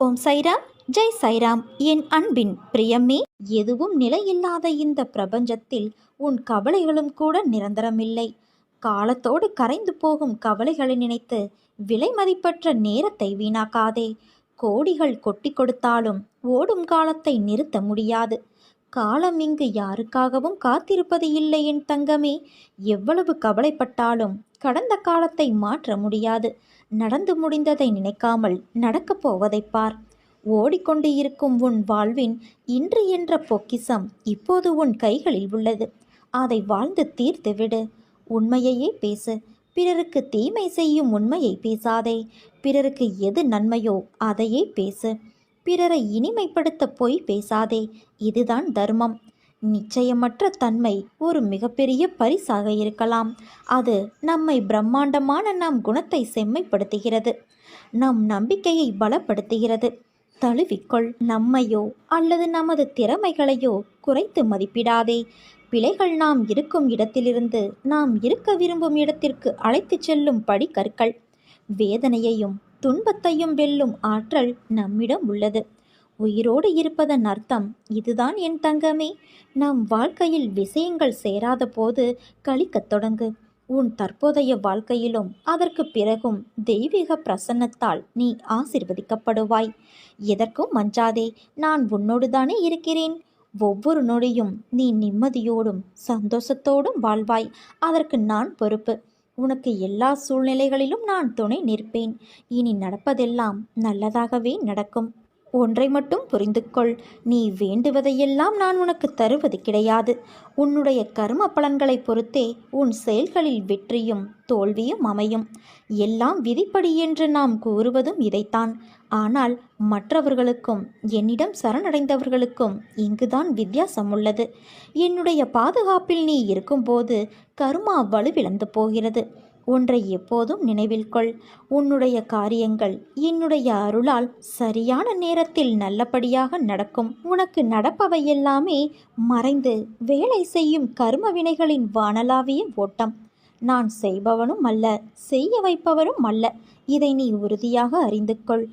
ஓம் சைராம் ஜெய் சைராம். என் அன்பின் பிரியமே எதுவும் நிலையில்லாத இந்த பிரபஞ்சத்தில் உன் கவலைகளும் கூட நிரந்தரமில்லை. காலத்தோடு கரைந்து போகும் கவலைகளை நினைத்து விலை மதிப்பற்ற நேரத்தை வீணாக்காதே. கோடிகள் கொட்டி கொடுத்தாலும் ஓடும் காலத்தை நிறுத்த முடியாது. காலம் இங்கு யாருக்காகவும் காத்திருப்பது இல்லை என் தங்கமே. எவ்வளவு கவலைப்பட்டாலும் கடந்த காலத்தை மாற்ற முடியாது. நடந்து முடிந்ததை நினைக்காமல் நடக்கப் போவதைப் பார். ஓடிக்கொண்டு இருக்கும் உன் வாழ்வின் இன்று என்ற பொக்கிசம் இப்போது உன் கைகளில் உள்ளது. அதை வாழ்ந்து தீர்த்து விடு உண்மையையே பேசு. பிறருக்கு தீமை செய்யும் உண்மையை பேசாதே. பிறருக்கு எது நன்மையோ அதையே பேசு. பிறரை இனிமைப்படுத்த போய் பேசாதே. இதுதான் தர்மம். நிச்சயமற்ற தன்மை ஒரு மிகப்பெரிய பரிசாக இருக்கலாம். அது நம்மை பிரம்மாண்டமான நம் குணத்தை செம்மைப்படுத்துகிறது. நம் நம்பிக்கையை பலப்படுத்துகிறது. தழுவிக்கொள். நம்மையோ அல்லது நமது திறமைகளையோ குறைத்து மதிப்பிடாதே. பிழைகள் நாம் இருக்கும் இடத்திலிருந்து நாம் இருக்க விரும்பும் இடத்திற்கு அழைத்துச் செல்லும் படிக்கற்கள். வேதனையையும் துன்பத்தையும் வெல்லும் ஆற்றல் நம்மிடம் உள்ளது. உயிரோடு இருப்பதன் அர்த்தம் இதுதான் என் தங்கமே. நம் வாழ்க்கையில் விஷயங்கள் சேராத போது கழிக்கத் தொடங்கு. உன் தற்போதைய வாழ்க்கையிலும் அதற்கு பிறகும் தெய்வீக பிரசன்னத்தால் நீ ஆசிர்வதிக்கப்படுவாய். எதற்கும் மஞ்சாதே நான் உன்னோடு தானே இருக்கிறேன். ஒவ்வொரு நொடியும் நீ நிம்மதியோடும் சந்தோஷத்தோடும் வாழ்வாய். அதற்கு நான் பொறுப்பு. உனக்கு எல்லா சூழ்நிலைகளிலும் நான் துணை நிற்பேன். இனி நடப்பதெல்லாம் நல்லதாகவே நடக்கும். ஒன்றை மட்டும் புரிந்து கொள் நீ வேண்டுவதையெல்லாம் நான் உனக்கு தருவது கிடையாது. உன்னுடைய கர்ம பலன்களை பொறுத்தே உன் செயல்களில் வெற்றியும் தோல்வியும் அமையும். எல்லாம் விதிப்படி என்று நாம் கூறுவதும் இதைத்தான். ஆனால் மற்றவர்களுக்கும் என்னிடம் சரணடைந்தவர்களுக்கும் இங்குதான் வித்தியாசம் உள்ளது. என்னுடைய பாதுகாப்பில் நீ இருக்கும்போது கருமா வலுவிழந்து போகிறது. ஒன்றை எப்போதும் நினைவில் கொள். உன்னுடைய காரியங்கள் என்னுடைய அருளால் சரியான நேரத்தில் நல்லபடியாக நடக்கும். உனக்கு நடப்பவை எல்லாமே மறைந்து வேலை செய்யும் கர்ம வினைகளின் வானலாவிய ஓட்டம். நான் செய்பவனும் அல்ல செய்ய வைப்பவரும் அல்ல. இதை நீ உறுதியாக அறிந்து கொள்.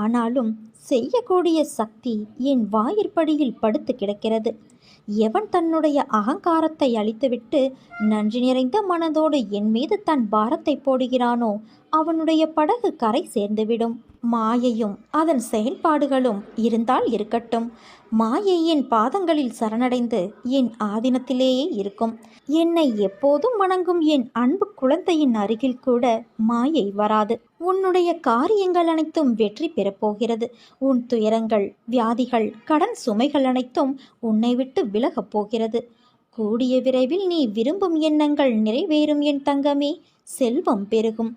ஆனாலும் செய்யக்கூடிய சக்தி என் வாயிற்படியில் படுத்து கிடக்கிறது. எவன் தன்னுடைய அகங்காரத்தை அழித்துவிட்டு நன்றி நிறைந்த மனதோடு என் மீது தன் பாரத்தை போடுகிறானோ அவனுடைய படகு கரை சேர்ந்துவிடும். மாயையும் அதன் செயல்பாடுகளும் இருந்தால் இருக்கட்டும். மாயை என் பாதங்களில் சரணடைந்து என் ஆதீனத்திலேயே இருக்கும். என்னை எப்போதும் வணங்கும் என் அன்பு குழந்தையின் அருகில் கூட மாயை வராது. உன்னுடைய காரியங்கள் அனைத்தும் வெற்றி பெறப்போகிறது உன் துயரங்கள் வியாதிகள் கடன் சுமைகள் அனைத்தும் உன்னை விட்டு விலகப் போகிறது. கூடிய விரைவில் நீ விரும்பும் எண்ணங்கள் நிறைவேறும் என் தங்கமே. செல்வம் பெருகும்.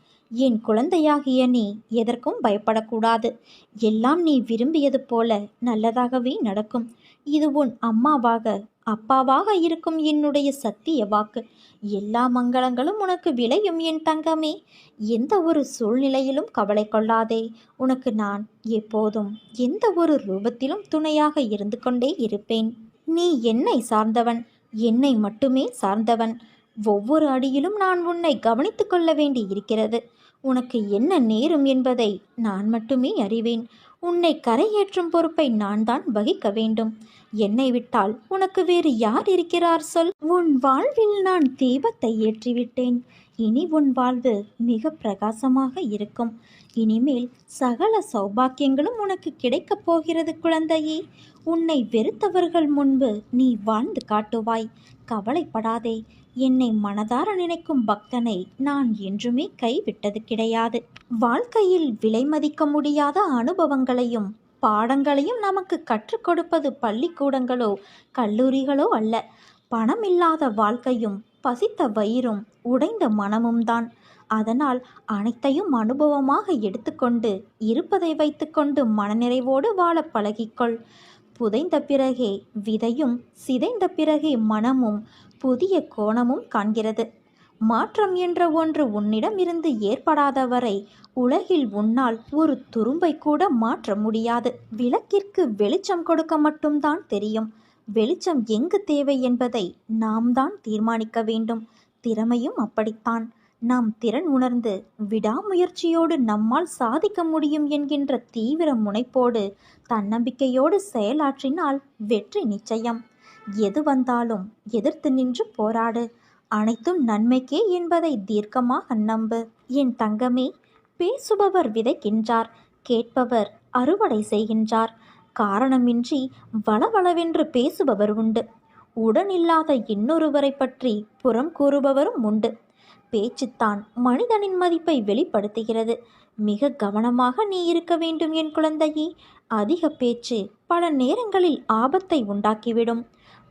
என் குழந்தையாகிய நீ எதற்கும் பயப்படக்கூடாது. எல்லாம் நீ விரும்பியது போல நல்லதாகவே நடக்கும். இது உன் அம்மாவாக அப்பாவாக இருக்கும் என்னுடைய சத்திய வாக்கு. எல்லா மங்களங்களும் உனக்கு விளையும் என் தங்கமே. எந்த ஒரு சூழ்நிலையிலும் கவலை கொள்ளாதே. உனக்கு நான் எப்போதும் எந்த ஒரு ரூபத்திலும் துணையாக இருந்து கொண்டே இருப்பேன். நீ என்னை சார்ந்தவன் என்னை மட்டுமே சார்ந்தவன். ஒவ்வொரு அடியிலும் நான் உன்னை கவனித்து கொள்ள வேண்டி இருக்கிறது உனக்கு என்ன நேரும் என்பதை நான் மட்டுமே அறிவேன். உன்னை கரையேற்றும் பொறுப்பை நான் தான் வகிக்க வேண்டும். என்னை விட்டால் உனக்கு வேறு யார் இருக்கிறார் சொல். உன் வாழ்வில் நான் தீபத்தை ஏற்றிவிட்டேன். இனி உன் வாழ்வு மிக பிரகாசமாக இருக்கும். இனிமேல் சகல சௌபாக்கியங்களும் உனக்கு கிடைக்கப் போகிறது குழந்தையே. உன்னை வெறுத்தவர்கள் முன்பு நீ வாழ்ந்து காட்டுவாய். கவலைப்படாதே. என்னை மனதார நினைக்கும் பக்தனை நான் என்றுமே கைவிட்டது கிடையாது. வாழ்க்கையில் விலை மதிக்க முடியாத அனுபவங்களையும் பாடங்களையும் நமக்கு கற்றுக் கொடுப்பது பள்ளிக்கூடங்களோ கல்லூரிகளோ அல்ல. பணம் இல்லாத வாழ்க்கையும் பசித்த வயிறும் உடைந்த மனமும் தான். அதனால் அனைத்தையும் அனுபவமாக எடுத்துக்கொண்டு இருப்பதை வைத்துக்கொண்டு மனநிறைவோடு வாழ பழகிக்கொள். புதைந்த பிறகே விதையும் சிதைந்த பிறகே மனமும் புதிய கோணமும் காண்கிறது. மாற்றம் என்ற ஒன்று உன்னிடம் இருந்து ஏற்படாத வரை உலகில் உன்னால் ஒரு துரும்பை கூட மாற்ற முடியாது. விளக்கிற்கு வெளிச்சம் கொடுக்க மட்டும்தான் தெரியும். வெளிச்சம் எங்கு தேவை என்பதை நாம் தான் தீர்மானிக்க வேண்டும். திறமையும் அப்படித்தான். நாம் திறன் உணர்ந்து விடாமுயற்சியோடு நம்மால் சாதிக்க முடியும் என்கின்ற தீவிர முனைப்போடு தன்னம்பிக்கையோடு செயலாற்றினால் வெற்றி நிச்சயம். எது வந்தாலும் எதிர்த்து நின்று போராடு. அனைத்தும் நன்மைக்கே என்பதை தீர்க்கமாக நம்பு. என் தங்கமே பேசுபவர் விதைக்கின்றார் கேட்பவர் அறுவடை செய்கின்றார். காரணமின்றி வளவளவென்று பேசுபவர் உண்டு. உடனில்லாத இன்னொருவரை பற்றி புறம் கூறுபவரும் உண்டு. பேச்சுத்தான் மனிதனின் மதிப்பை வெளிப்படுத்துகிறது. மிக கவனமாக நீ இருக்க வேண்டும் என் குழந்தையே. அதிக பேச்சு பல நேரங்களில் ஆபத்தை உண்டாக்கிவிடும்.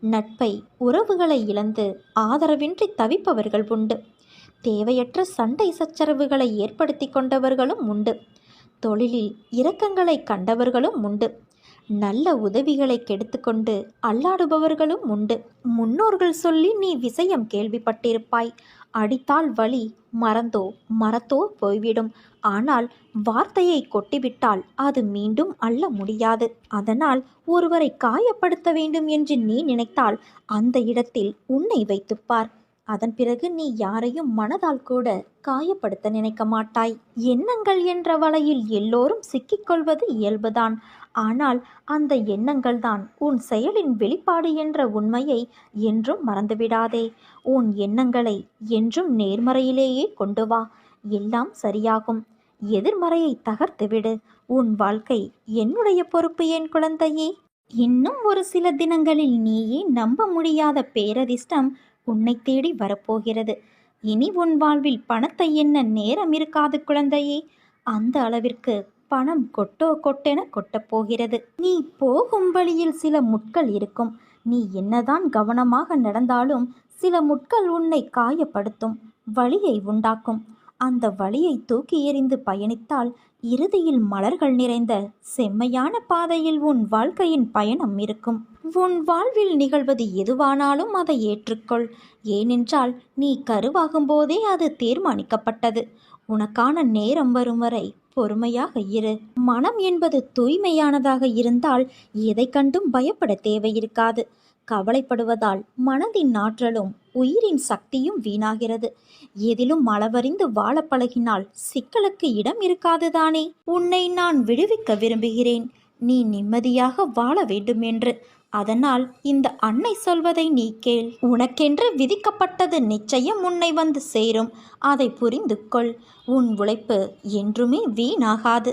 நட்பை உறவுகளை இழந்து ஆதரவின்றி தவிப்பவர்கள் உண்டு. தேவையற்ற சண்டை சச்சரவுகளை ஏற்படுத்தி கொண்டவர்களும் உண்டு. தொழிலில் இரக்கங்களை கண்டவர்களும் உண்டு. நல்ல உதவிகளை கெடுத்துக்கொண்டு அல்லாடுபவர்களும் உண்டு. முன்னோர்கள் சொல்லி நீ விஷயம் கேள்விப்பட்டிருப்பாய். அடித்தால் வழி மறந்தோ மரத்தோ போய்விடும். ஆனால் வார்த்தையை கொட்டிவிட்டால் அது மீண்டும் அள்ள முடியாது. அதனால் ஒருவரை காயப்படுத்த வேண்டும் என்று நீ நினைத்தால் அந்த இடத்தில் உன்னை வைத்துப்பார். அதன் பிறகு நீ யாரையும் மனதால் கூட காயப்படுத்த நினைக்க மாட்டாய். எண்ணங்கள் என்ற வலையில் எல்லோரும் சிக்கிக்கொள்வது இயல்புதான். ஆனால் அந்த எண்ணங்கள்தான் உன் செயலின் வெளிப்பாடு என்ற உண்மையை என்றும் மறந்துவிடாதே. உன் எண்ணங்களை என்றும் நேர்மறையிலேயே கொண்டு வா. எல்லாம் சரியாகும். எதிர்மறையை தகர்த்துவிடு. உன் வாழ்க்கை என்னுடைய பொறுப்பு என் குழந்தையே? இன்னும் ஒரு சில தினங்களில் நீயே நம்ப முடியாத பேரதிர்ஷ்டம் உன்னை தேடி வரப்போகிறது. இனி உன் வாழ்வில் பணத்தை என்ன நேரம் இருக்காது குழந்தையே. அந்த அளவிற்கு பணம் கொட்டோ கொட்டென கொட்டப்போகிறது நீ போகும் வழியில் சில முட்கள் இருக்கும். நீ என்னதான் கவனமாக நடந்தாலும் சில முட்கள் உன்னை காயப்படுத்தும் வழியை உண்டாக்கும். அந்த வழியை தூக்கி எறிந்து பயணித்தால் இறுதியில் மலர்கள் நிறைந்த செம்மையான பாதையில் உன் வாழ்க்கையின் பயணம் இருக்கும். உன் வாழ்வில் நிகழ்வது எதுவானாலும் அதை ஏற்றுக்கொள். ஏனென்றால் நீ கருவாகும் போதே அது தீர்மானிக்கப்பட்டது. உனக்கான நேரம் வரும் வரை பொறுமையாக இரு. மனம் என்பது தூய்மையானதாக இருந்தால் எதை கண்டும் பயப்பட தேவையிருக்காது. கவலைப்படுவதால் மனதின் ஆற்றலும் உயிரின் சக்தியும் வீணாகிறது. எதிலும் அளவறிந்து வாழ பழகினால் சிக்கலுக்கு இடம் இருக்காதுதானே? உன்னை நான் விடுவிக்க விரும்புகிறேன். நீ நிம்மதியாக வாழ வேண்டும் என்று அதனால் இந்த அன்னை சொல்வதை நீ கேள். உனக்கென்று விதிக்கப்பட்டது நிச்சயம் உன்னை வந்து சேரும். அதை புரிந்து கொள் உன் உழைப்பு என்றுமே வீணாகாது.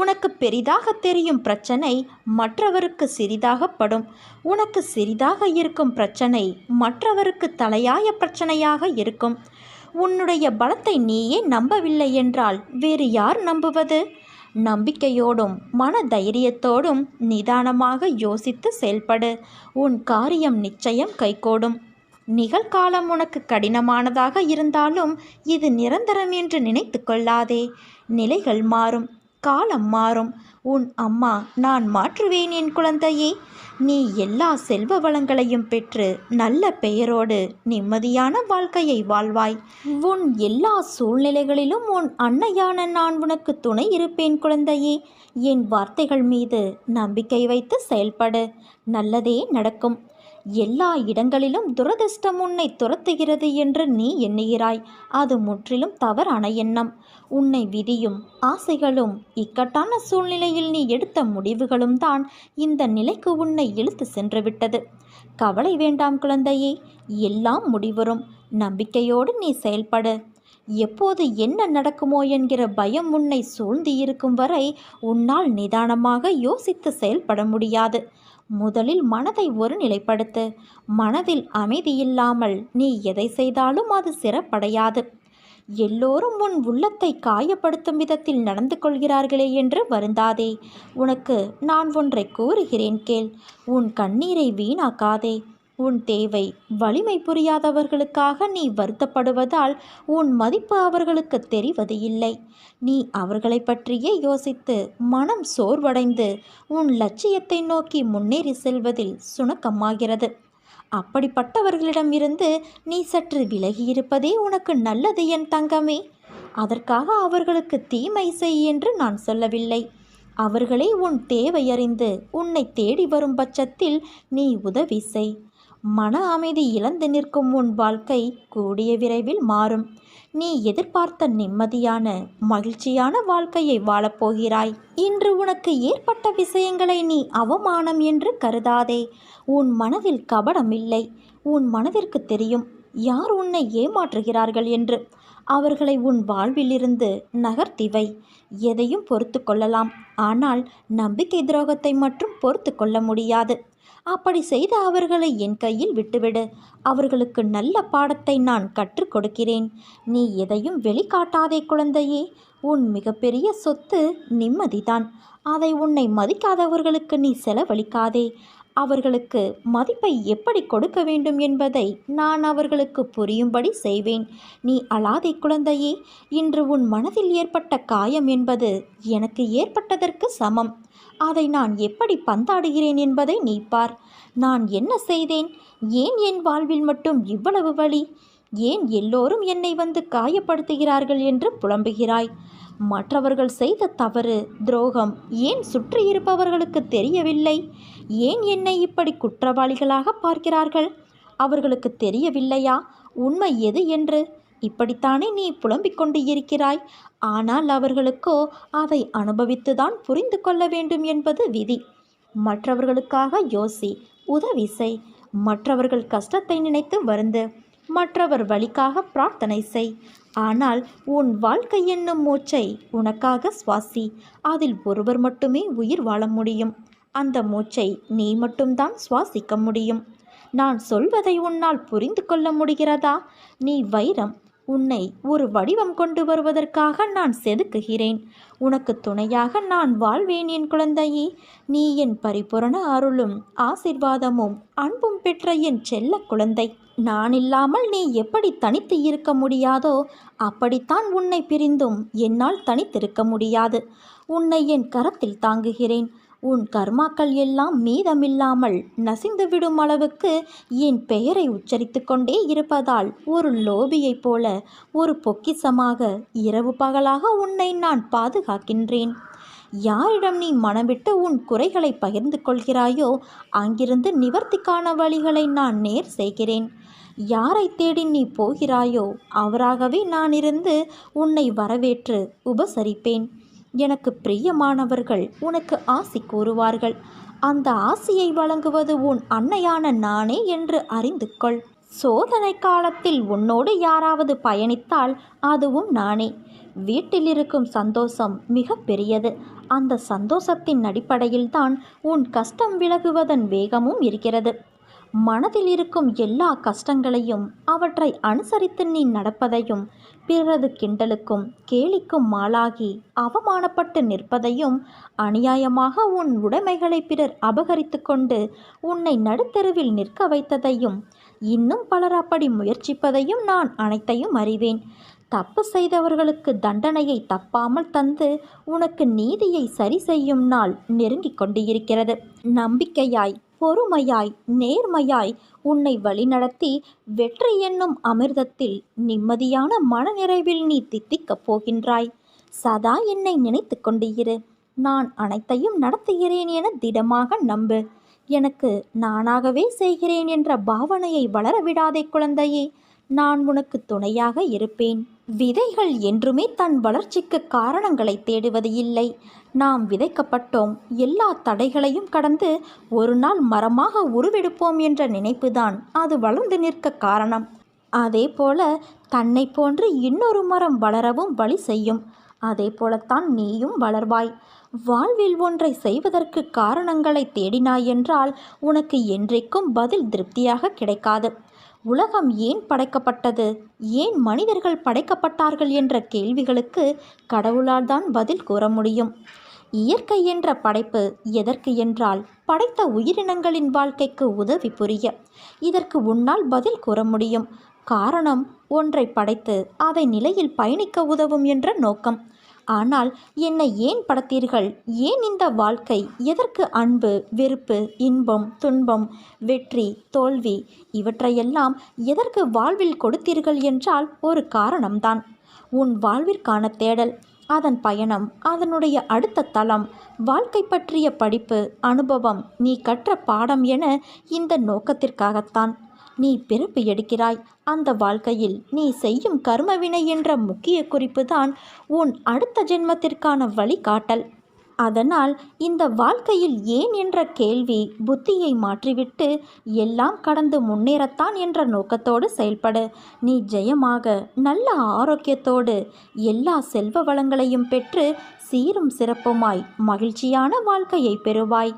உனக்கு பெரிதாக தெரியும் பிரச்சனை மற்றவருக்கு சிறிதாகப்படும். உனக்கு சிறிதாக இருக்கும் பிரச்சனை மற்றவருக்கு தலையாய பிரச்சனையாக இருக்கும். உன்னுடைய பலத்தை நீயே நம்பவில்லை என்றால் வேறு யார் நம்புவது? நம்பிக்கையோடும் மன தைரியத்தோடும் நிதானமாக யோசித்து செயல்படு. உன் காரியம் நிச்சயம் கைகூடும். நிகழ்காலம் உனக்கு கடினமானதாக இருந்தாலும் இது நிரந்தரம் என்று நினைத்து கொள்ளாதே. நிலைகள் மாறும். காலம் மாறும். உன் அம்மா நான் மாற்றுவேன் என் குழந்தையே. நீ எல்லா செல்வ வளங்களையும் பெற்று நல்ல பெயரோடு நிம்மதியான வாழ்க்கையை வாழ்வாய். உன் எல்லா சூழ்நிலைகளிலும் உன் அன்னையான நான் உனக்கு துணை இருப்பேன் குழந்தையே. என் வார்த்தைகள் மீது நம்பிக்கை வைத்து செயல்படு. நல்லதே நடக்கும். எல்லா இடங்களிலும் துரதிர்ஷ்டம் உன்னை துரத்துகிறது என்று நீ எண்ணுகிறாய். அது முற்றிலும் தவறான எண்ணம். உன்னை விதியும் ஆசைகளும் இக்கட்டான சூழ்நிலையில் நீ எடுத்த முடிவுகளும் தான் இந்த நிலைக்கு உன்னை இழுத்து சென்று விட்டது கவலை வேண்டாம் குழந்தையே எல்லாம் முடிவரும். நம்பிக்கையோடு நீ செயல்படு. எப்போது என்ன நடக்குமோ என்கிற பயம் உன்னை சூழ்ந்து இருக்கும் வரை உன்னால் நிதானமாக யோசித்து செயல்பட முடியாது. முதலில் மனதை ஒருநிலைப்படுத்து மனதில் அமைதியில்லாமல் நீ எதை செய்தாலும் அது சிறப்படையாது. எல்லோரும் உன் உள்ளத்தை காயப்படுத்தும் விதத்தில் நடந்து கொள்கிறார்களே என்று வருந்தாதே. உனக்கு நான் ஒன்றை கூறுகிறேன் கேள். உன் கண்ணீரை வீணாக்காதே. உன் தேவை வலிமை புரியாதவர்களுக்காக நீ வருத்தப்படுவதால் உன் மதிப்பு அவர்களுக்கு தெரிவது இல்லை. நீ அவர்களை பற்றியே யோசித்து மனம் சோர்வடைந்து உன் லட்சியத்தை நோக்கி முன்னேறி செல்வதில் சுணக்கமாகிறது. அப்படிப்பட்டவர்களிடமிருந்து நீ சற்று விலகியிருப்பதே உனக்கு நல்லது என் தங்கமே. அதற்காக அவர்களுக்கு தீமை செய் என்று நான் சொல்லவில்லை. அவர்களே உன் தேவையறிந்து உன்னை தேடி வரும் பட்சத்தில் நீ உதவி செய். மன அமைதி இழந்து நிற்கும் உன் வாழ்க்கை கூடிய விரைவில் மாறும். நீ எதிர்பார்த்த நிம்மதியான மகிழ்ச்சியான வாழ்க்கையை வாழப்போகிறாய். இன்று உனக்கு ஏற்பட்ட விஷயங்களை நீ அவமானம் என்று கருதாதே. உன் மனதில் கபடம் இல்லை. உன் மனதிற்கு தெரியும் யார் உன்னை ஏமாற்றுகிறார்கள் என்று. அவர்களை உன் வாழ்விலிருந்து நகர்த்திவை எதையும் பொறுத்து கொள்ளலாம். ஆனால் நம்பிக்கை துரோகத்தை மட்டும் பொறுத்து கொள்ள முடியாது. அப்படி செய்த அவர்களை என் கையில் விட்டுவிடு. அவர்களுக்கு நல்ல பாடத்தை நான் கற்றுக் கொடுக்கிறேன். நீ எதையும் வெளிக்காட்டாதே குழந்தையே. உன் மிகப்பெரிய சொத்து நிம்மதிதான். அதை உன்னை மதிக்காதவர்களுக்கு நீ செலவழிக்காதே. அவர்களுக்கு மதிப்பை எப்படி கொடுக்க வேண்டும் என்பதை நான் அவர்களுக்கு புரியும்படி செய்வேன். நீ அழாதே குழந்தையே. இன்று உன் மனதில் ஏற்பட்ட காயம் என்பது எனக்கு ஏற்பட்டதற்கு சமம். அதை நான் எப்படி பந்தாடுகிறேன் என்பதை நீ பார். நான் என்ன செய்தேன்? ஏன் என் வாழ்வில் மட்டும் இவ்வளவு வழி ஏன் எல்லோரும் என்னை வந்து காயப்படுத்துகிறார்கள் என்று புலம்புகிறாய்? மற்றவர்கள் செய்த தவறு துரோகம் ஏன் சுற்றி இருப்பவர்களுக்கு தெரியவில்லை? ஏன் என்னை இப்படி குற்றவாளிகளாக பார்க்கிறார்கள்? அவர்களுக்கு தெரியவில்லையா? உண்மை எது என்று? இப்படித்தானே நீ புலம்பிக் கொண்டு இருக்கிறாய்? ஆனால் அவர்களுக்கோ அதை அனுபவித்துதான் புரிந்து கொள்ள வேண்டும் என்பது விதி. மற்றவர்களுக்காக யோசி உதவி செய். மற்றவர்கள் கஷ்டத்தை நினைத்து வருந்து மற்றவர் வழிக்காக பிரார்த்தனை செய். ஆனால் உன் வாழ்க்கை என்னும் மூச்சை உனக்காக சுவாசி. அதில் ஒருவர் மட்டுமே உயிர் வாழ முடியும். அந்த மூச்சை நீ மட்டும்தான் சுவாசிக்க முடியும். நான் சொல்வதை உன்னால் புரிந்து கொள்ள முடிகிறதா? நீ வைரம் உன்னை ஒரு வடிவம் கொண்டு வருவதற்காக நான் செதுக்குகிறேன். உனக்கு துணையாக நான் வாழ்வேன் என் குழந்தையே. நீ என் பரிபூரண அருளும் ஆசிர்வாதமும் அன்பும் பெற்ற என் செல்ல குழந்தை. நான் இல்லாமல் நீ எப்படி தனித்து இருக்க முடியாதோ அப்படித்தான் உன்னை பிரிந்தும் என்னால் தனித்திருக்க முடியாது. உன்னை என் கரத்தில் தாங்குகிறேன். உன் கர்மாக்கள் எல்லாம் மீதமில்லாமல் நசிந்து விடும் அளவுக்கு என் பெயரை உச்சரித்து கொண்டே இருப்பதால் ஒரு லோபியைப் போல ஒரு பொக்கிசமாக இரவு பகலாக உன்னை நான் பாதுகாக்கின்றேன். யாரிடம் நீ மனமிட்டு உன் குறைகளை பகிர்ந்து கொள்கிறாயோ அங்கிருந்து நிவர்த்திக்கான வழிகளை நான் நேர் செய்கிறேன். யாரை தேடி நீ போகிறாயோ அவராகவே நான் இருந்து உன்னை வரவேற்று உபசரிப்பேன். எனக்கு பிரியமானவர்கள் உனக்கு ஆசி கூறுவார்கள். அந்த ஆசியை வழங்குவது உன் அன்னையான நானே என்று அறிந்து கொள் சோதனை காலத்தில் உன்னோடு யாராவது பயணித்தால் அதுவும் நானே. வீட்டில் இருக்கும் சந்தோஷம் மிக பெரியது. அந்த சந்தோஷத்தின் அடிப்படையில்தான் உன் கஷ்டம் விலகுவதன் வேகமும் இருக்கிறது. மனதில் இருக்கும் எல்லா கஷ்டங்களையும் அவற்றை அனுசரித்து நீ நடப்பதையும் பிறரது கிண்டலுக்கும் கேலிக்கும் மாளாகி அவமானப்பட்டு நிற்பதையும் அநியாயமாக உன் உடைமைகளை பிறர் அபகரித்து கொண்டு உன்னை நடுத்தெருவில் நிற்க வைத்ததையும் இன்னும் பலர் அப்படி முயற்சிப்பதையும் நான் அனைத்தையும் அறிவேன். தப்பு செய்தவர்களுக்கு தண்டனையை தப்பாமல் தந்து உனக்கு நீதியை சரி செய்யும் நாள் நெருங்கிக் கொண்டிருக்கிறது. நம்பிக்கையாய் பொறுமையாய் நேர்மையாய் உன்னை வழிநடத்தி வெற்றி என்னும் அமிர்தத்தில் நிம்மதியான மனநிறைவில் நீ தித்திக்கப் போகின்றாய். சதா என்னை நினைத்து கொண்டிரு இரு. நான் அனைத்தையும் நடத்துகிறேன் என திடமாக நம்பு. எனக்கு நானாகவே செய்கிறேன் என்ற பாவனையை வளர விடாதே குழந்தையே. நான் உனக்கு துணையாக இருப்பேன். விதைகள் என்றுமே தன் வளர்ச்சிக்கு காரணங்களை தேடுவது இல்லை. நாம் விதைக்கப்பட்டோம். எல்லா தடைகளையும் கடந்து ஒரு நாள் மரமாக உருவெடுப்போம் என்ற நினைப்புதான் அது வளர்ந்து நிற்க காரணம். அதே போல தன்னை போன்று இன்னொரு மரம் வளரவும் வழி செய்யும். அதே போலத்தான் நீயும் வளர்வாய். வாழ்வில் ஒன்றை செய்வதற்கு காரணங்களை தேடினாய் என்றால் உனக்கு என்றைக்கும் பதில் திருப்தியாக கிடைக்காது. உலகம் ஏன் படைக்கப்பட்டது? ஏன் மனிதர்கள் படைக்கப்பட்டார்கள் என்ற கேள்விகளுக்கு கடவுளால் தான் பதில் கூற முடியும். இயற்கை என்ற படைப்பு எதற்கு என்றால் படைத்த உயிரினங்களின் வாழ்க்கைக்கு உதவி புரிய. இதற்கு உன்னால் பதில் கூற முடியும். காரணம் ஒன்றை படைத்து அதை நிலையில் பயணிக்க உதவும் என்ற நோக்கம். ஆனால் என்னை ஏன் படைத்தீர்கள்? ஏன் இந்த வாழ்க்கை? எதற்கு அன்பு வெறுப்பு இன்பம் துன்பம் வெற்றி தோல்வி இவற்றையெல்லாம் எதற்கு வாழ்வில் கொடுத்தீர்கள் என்றால் ஒரு காரணம்தான். உன் வாழ்விற்கான தேடல் அதன் பயணம் அதனுடைய அடுத்த தளம் வாழ்க்கை பற்றிய படிப்பு அனுபவம் நீ கற்ற பாடம் என இந்த நோக்கத்திற்காகத்தான். நீ பிறப்பு எடுக்கிறாய். அந்த வாழ்க்கையில் நீ செய்யும் கர்மவினை என்ற முக்கிய குறிப்பு தான் உன் அடுத்த ஜென்மத்திற்கான வழிகாட்டல். அதனால் இந்த வாழ்க்கையில் ஏன் என்ற கேள்வி புத்தியை மாற்றிவிட்டு எல்லாம் கடந்து முன்னேறத்தான் என்ற நோக்கத்தோடு செயல்படு. நீ ஜெயமாக நல்ல ஆரோக்கியத்தோடு எல்லா செல்வ வளங்களையும் பெற்று சீரும் சிறப்புமாய் மகிழ்ச்சியான வாழ்க்கையை பெறுவாய்.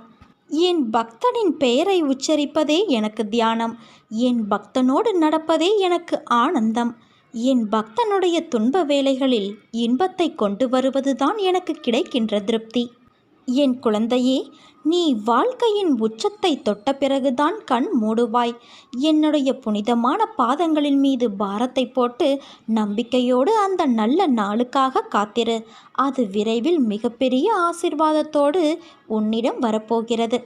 என் பக்தனின் பெயரை உச்சரிப்பதே எனக்கு தியானம். என் பக்தனோடு நடப்பதே எனக்கு ஆனந்தம். என் பக்தனுடைய துன்ப வேலைகளில் இன்பத்தை கொண்டு வருவதுதான் எனக்கு கிடைக்கின்ற திருப்தி. என் குழந்தையே நீ வாழ்க்கையின் உச்சத்தை தொட்ட பிறகுதான் கண் மூடுவாய். என்னுடைய புனிதமான பாதங்களின் மீது பாரத்தை போட்டு நம்பிக்கையோடு அந்த நல்ல நாளுக்காக காத்திரு. அது விரைவில் மிகப்பெரிய ஆசிர்வாதத்தோடு உன்னிடம் வரப்போகிறது.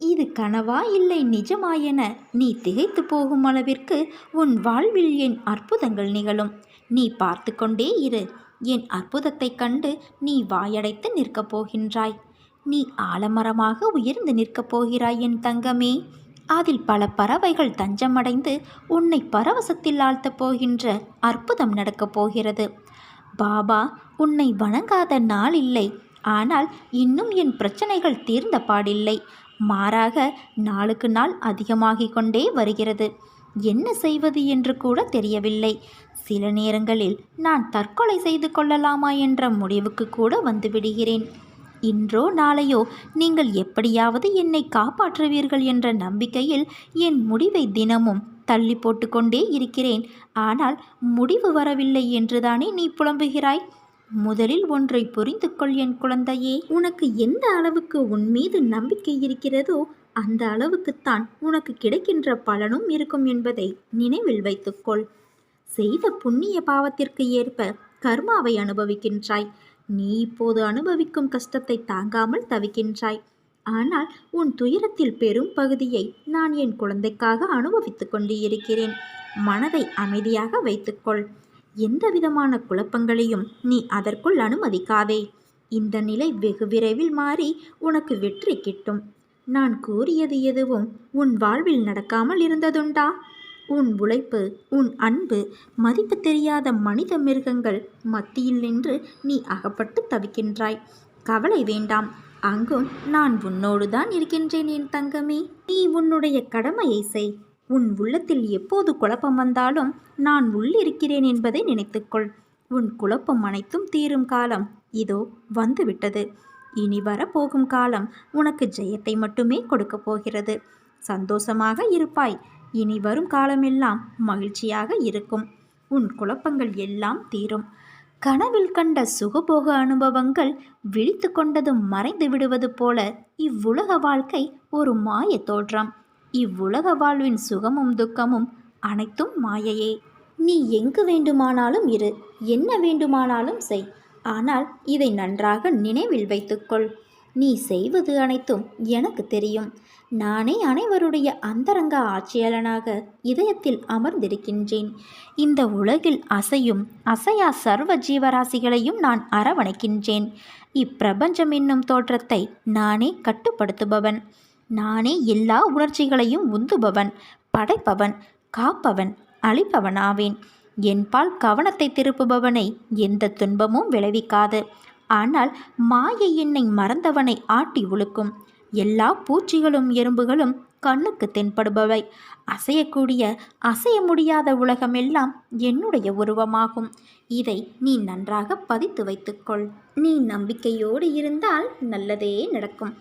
இது கனவா இல்லை நிஜமா என நீ திகைத்து போகும் அளவிற்கு உன் வாழ்வில் என் அற்புதங்கள் நிகழும். நீ பார்த்து கொண்டே இரு. என் அற்புதத்தைக் கண்டு நீ வாயடைத்து நிற்கப் போகின்றாய். நீ ஆலமரமாக உயர்ந்து நிற்கப் போகிறாய் என் தங்கமே. அதில் பல பறவைகள் தஞ்சமடைந்து உன்னை பரவசத்தில் ஆழ்த்தப் போகின்ற அற்புதம் நடக்கப் போகிறது. பாபா உன்னை வணங்காத நாள் இல்லை. ஆனால் இன்னும் என் பிரச்சனைகள் தீர்ந்த பாடில்லை. மாறாக நாளுக்கு நாள் அதிகமாகிக் கொண்டே வருகிறது. என்ன செய்வது என்று கூட தெரியவில்லை. சில நேரங்களில் நான் தற்கொலை செய்து கொள்ளலாமா என்ற முடிவுக்கு கூட வந்துவிடுகிறேன். இன்றோ நாளையோ நீங்கள் எப்படியாவது என்னை காப்பாற்றுவீர்கள் என்ற நம்பிக்கையில் என் முடிவை தினமும் தள்ளி போட்டுக்கொண்டே இருக்கிறேன். ஆனால் முடிவு வரவில்லை என்றுதானே நீ புலம்புகிறாய்? முதலில் ஒன்றை புரிந்து கொள் என் குழந்தையே. உனக்கு எந்த அளவுக்கு உன் மீது நம்பிக்கை இருக்கிறதோ அந்த அளவுக்குத்தான் உனக்கு கிடைக்கின்ற பலனும் இருக்கும் என்பதை நினைவில் வைத்துக்கொள். செய்த புண்ணிய பாவத்திற்கு ஏற்ப கர்மாவை அனுபவிக்கின்றாய். நீ இப்போது அனுபவிக்கும் கஷ்டத்தை தாங்காமல் தவிக்கின்றாய். ஆனால் உன் துயரத்தில் பெரும் பகுதியை நான் என் குழந்தைக்காக அனுபவித்துக் கொண்டு இருக்கிறேன் மனதை அமைதியாக வைத்துக்கொள். எந்தவிதமான குழப்பங்களையும் நீ அதற்குள் அனுமதிக்காதே. இந்த நிலை வெகு விரைவில் மாறி உனக்கு வெற்றி கிட்டும். நான் கூறியது எதுவும் உன் வாழ்வில் நடக்காமல் இருந்ததுண்டா? உன் உழைப்பு உன் அன்பு மதிப்பு தெரியாத மனித மிருகங்கள் மத்தியில் நின்று நீ அகப்பட்டு தவிக்கின்றாய். கவலை வேண்டாம். அங்கும் நான் உன்னோடு தான் இருக்கின்றேன் என் தங்கமே. நீ உன்னுடைய கடமையை செய். உன் உள்ளத்தில் எப்போது குழப்பம் வந்தாலும் நான் உள்ளிருக்கிறேன் என்பதை நினைத்துக்கொள். உன் குழப்பம் அனைத்தும் தீரும் காலம் இதோ வந்துவிட்டது. இனி வரப்போகும் காலம் உனக்கு ஜெயத்தை மட்டுமே கொடுக்கப் போகிறது. சந்தோஷமாக இருப்பாய். இனி வரும் காலமெல்லாம் மகிழ்ச்சியாக இருக்கும். உன் குழப்பங்கள் எல்லாம் தீரும். கனவில் கண்ட சுகபோக அனுபவங்கள் விழித்து கொண்டதும் மறைந்து விடுவது போல இவ்வுலக வாழ்க்கை ஒரு மாய தோற்றம். இவ்வுலக வாழ்வின் சுகமும் துக்கமும் அனைத்தும் மாயையே. நீ எங்கு வேண்டுமானாலும் இரு. என்ன வேண்டுமானாலும் செய். ஆனால் இதை நன்றாக நினைவில் வைத்துக்கொள். நீ செய்வது அனைத்தும் எனக்கு தெரியும். நானே அனைவருடைய அந்தரங்க ஆட்சியாளனாக இதயத்தில் அமர்ந்திருக்கின்றேன். இந்த உலகில் அசையும் அசையா சர்வ ஜீவராசிகளையும் நான் அரவணைக்கின்றேன். இப்பிரபஞ்சம் என்னும் தோற்றத்தை நானே கட்டுப்படுத்துபவன். நானே எல்லா உணர்ச்சிகளையும் உந்துபவன் படைப்பவன் காப்பவன் அழிப்பவனாவேன். என்பால் கவனத்தை திருப்புபவனை எந்த துன்பமும் விளைவிக்காது. ஆனால் மாயை என்னை மறந்தவனை ஆட்டி உழுக்கும். எல்லா பூச்சிகளும் எறும்புகளும் கண்ணுக்கு தென்படுபவை. அசையக்கூடிய அசைய முடியாத உலகமெல்லாம் என்னுடைய உருவமாகும். இதை நீ நன்றாக பதித்து வைத்துக்கொள். நீ நம்பிக்கையோடு இருந்தால் நல்லதே நடக்கும்.